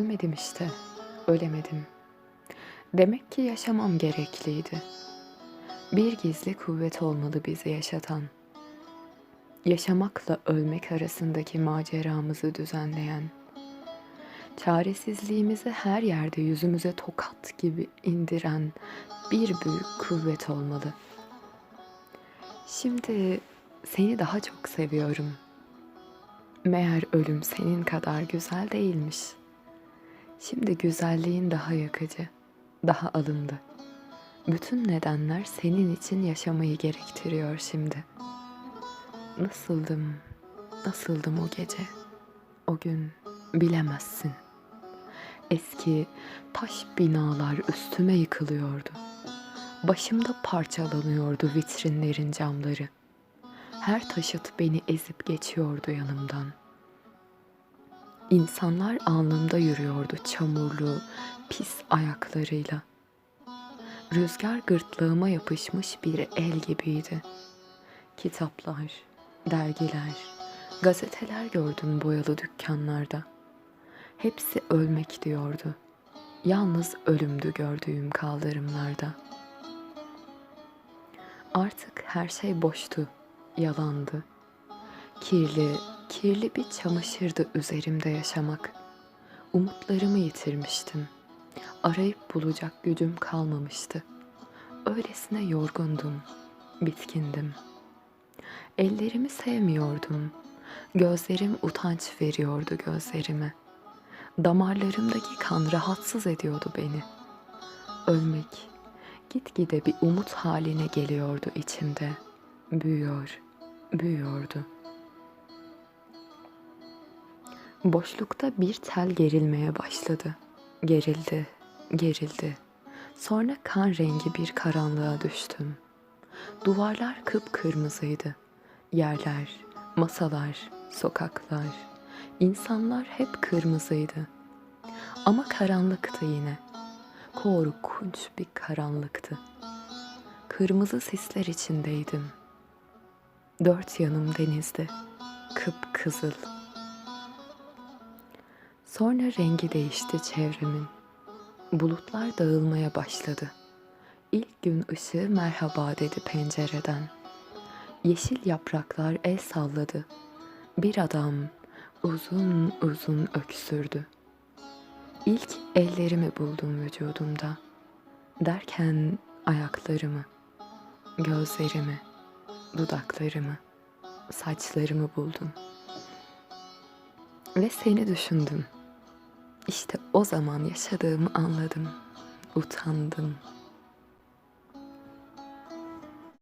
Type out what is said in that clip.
Ölmedim işte, ölemedim. Demek ki yaşamam gerekliydi. Bir gizli kuvvet olmalı bizi yaşatan. Yaşamakla ölmek arasındaki maceramızı düzenleyen. Çaresizliğimizi her yerde yüzümüze tokat gibi indiren bir büyük kuvvet olmalı. Şimdi seni daha çok seviyorum. Meğer ölüm senin kadar güzel değilmiş. Şimdi güzelliğin daha yakıcı, daha alındı. Bütün nedenler senin için yaşamayı gerektiriyor şimdi. Nasıldım, nasıldım o gece, o gün bilemezsin. Eski taş binalar üstüme yıkılıyordu. Başımda parçalanıyordu vitrinlerin camları. Her taşıt beni ezip geçiyordu yanımdan. İnsanlar alnımda yürüyordu çamurlu, pis ayaklarıyla. Rüzgar gırtlağıma yapışmış bir el gibiydi. Kitaplar, dergiler, gazeteler gördüm boyalı dükkanlarda. Hepsi ölmek diyordu. Yalnız ölümdü gördüğüm kaldırımlarda. Artık her şey boştu, yalandı. Kirli, kirli bir çamaşırdı üzerimde yaşamak. Umutlarımı yitirmiştim. Arayıp bulacak gücüm kalmamıştı. Öylesine yorgundum, bitkindim. Ellerimi sevmiyordum. Gözlerim utanç veriyordu gözlerime. Damarlarımdaki kan rahatsız ediyordu beni. Ölmek gitgide bir umut haline geliyordu içimde. Büyüyor, büyüyordu. Boşlukta bir tel gerilmeye başladı. Gerildi, gerildi. Sonra kan rengi bir karanlığa düştüm. Duvarlar kıpkırmızıydı. Yerler, masalar, sokaklar, insanlar hep kırmızıydı. Ama karanlıktı yine. Korkunç bir karanlıktı. Kırmızı sisler içindeydim. Dört yanım denizdi. Kıpkızıl. Sonra rengi değişti çevremin. Bulutlar dağılmaya başladı. İlk gün ışığı merhaba dedi pencereden. Yeşil yapraklar el salladı. Bir adam uzun uzun öksürdü. İlk ellerimi buldum vücudumda. Derken ayaklarımı, gözlerimi, dudaklarımı, saçlarımı buldum. Ve seni düşündüm. İşte o zaman yaşadığımı anladım. Utandım,